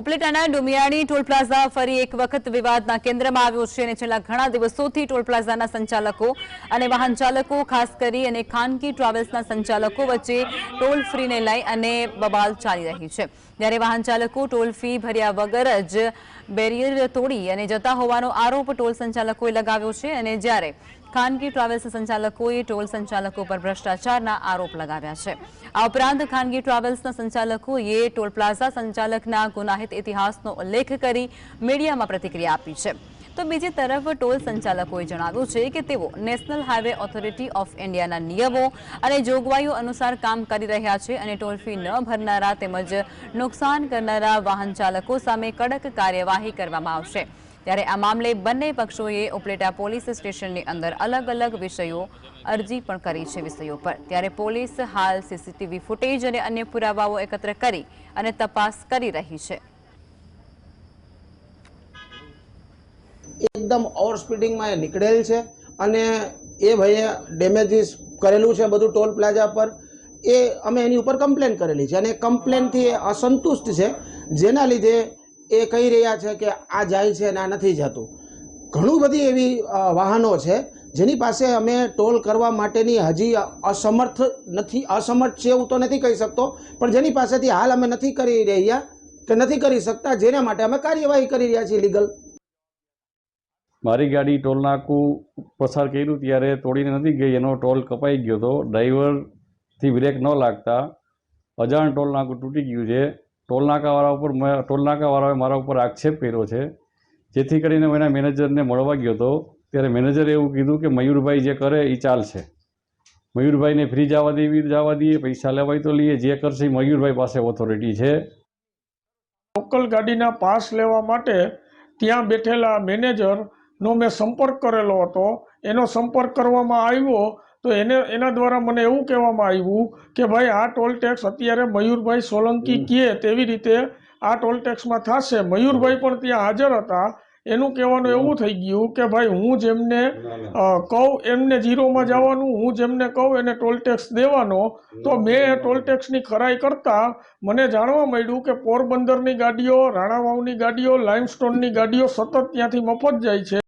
ઉપલેટાના Dumiyani toll plaza ફરી એક વખત વિવાદના કેન્દ્રમાં આવ્યો છે અને છેલ્લા ઘણા દિવસોથી ટોલ પ્લાઝાના સંચાલકો અને વાહન ચાલકો, ખાસ કરી અને ખાનગી ટ્રાવેલ્સના સંચાલકો વચ્ચે ટોલ ફ્રીને લઈ અને બબાલ ચાલી રહી છે. જ્યારે વાહન ચાલકો ટોલ ફી ભર્યા વગર જ બેરિયર તોડી અને જતા હોવાનો આરોપ ટોલ સંચાલકોએ લગાવ્યો છે અને જ્યારે ખાનગી ટ્રાવેલ્સ સંચાલકોએ ટોલ સંચાલકો પર ભ્રષ્ટાચારના આરોપ લગાવ્યા છે. આ ઉપરાંત ખાનગી ટ્રાવેલ્સના સંચાલકોએ ટોલ પ્લાઝા સંચાલકના ગુનાહિત ઇતિહાસનો ઉલ્લેખ કરી મીડિયામાં પ્રતિક્રિયા આપી છે. તો બીજી તરફ ટોલ સંચાલકોએ જણાવ્યું છે કે તેઓ નેશનલ હાઈવે ઓથોરિટી ઓફ ઇન્ડિયાના નિયમો અને જોગવાઈઓ અનુસાર કામ કરી રહ્યા છે અને ટોલ ફી ન ભરનારા તેમજ નુકસાન કરનારા વાહન ચાલકો સામે કડક કાર્યવાહી કરવામાં આવશે. ત્યારે આ મામલે બંને પક્ષોએ ઉપલેટા પોલીસ સ્ટેશનની અંદર અલગ અલગ વિષયો અરજી પણ કરી છે વિષયો પર. ત્યારે પોલીસ હાલ સીસીટીવી ફૂટેજ અને અન્ય પુરાવાઓ એકત્ર કરી અને તપાસ કરી રહી છે. એકદમ ઓવર સ્પીડિંગમાં એ નીકળેલ છે અને એ ભાઈએ ડેમેજીસ કરેલું છે બધું ટોલ પ્લાઝા પર. એ અમે એની ઉપર કમ્પ્લેન કરેલી છે અને કમ્પ્લેનથી એ અસંતુષ્ટ છે. જેના લીધે એ કહી રહ્યા છે કે આ જાય છે અને આ નથી જતું. ઘણું બધી એવી વાહનો છે જેની પાસે અમે ટોલ કરવા માટેની હજી અસમર્થ નથી, અસમર્થ છે એવું તો નથી કહી શકતો, પણ જેની પાસેથી હાલ અમે નથી કરી રહ્યા કે નથી કરી શકતા, જેના માટે અમે કાર્યવાહી કરી રહ્યા છીએ લીગલ. મારી ગાડી ટોલ નાકું પસાર કર્યું ત્યારે તોડીને નથી ગઈ, એનો ટોલ કપાઈ ગયો હતો. ડ્રાઈવરથી બ્રેક ન લાગતા અજાણ ટોલ નાકું તૂટી ગયું છે. ટોલ નાકાવાળા ઉપર મેં, ટોલ નાકાવાળાએ મારા ઉપર આક્ષેપ કર્યો છે. જેથી કરીને હું એના મેનેજરને મળવા ગયો હતો. ત્યારે મેનેજરે એવું કીધું કે મયુરભાઈ જે કરે એ ચાલશે. મયુરભાઈને ફ્રી જવા દેવી, જવા દઈએ, પૈસા લેવાય તો લઈએ, જે કરશે મયુરભાઈ પાસે ઓથોરિટી છે. લોકલ ગાડીના પાસ લેવા માટે ત્યાં બેઠેલા મેનેજરનો મેં સંપર્ક કરેલો હતો. એનો સંપર્ક કરવામાં આવ્યો તો એને એના દ્વારા મને એવું કહેવામાં આવ્યું કે ભાઈ આ ટોલ ટેક્સ અત્યારે મયુરભાઈ સોલંકી કહે તેવી રીતે આ ટોલ ટેક્સમાં થશે. મયુરભાઈ પણ ત્યાં હાજર હતા. એનું કહેવાનું એવું થઈ ગયું કે ભાઈ હું જેમને કહું એમને જીરોમાં જવાનું હું જેમને કહું એને ટોલ ટેક્સ દેવાનો. તો મેં એ ટોલ ટેક્સની ખરાઈ કરતાં મને જાણવા મળ્યું કે પોરબંદરની ગાડીઓ રાણાવાવની ગાડીઓ લાઇમસ્ટોનની ગાડીઓ સતત ત્યાંથી મફત જાય છે.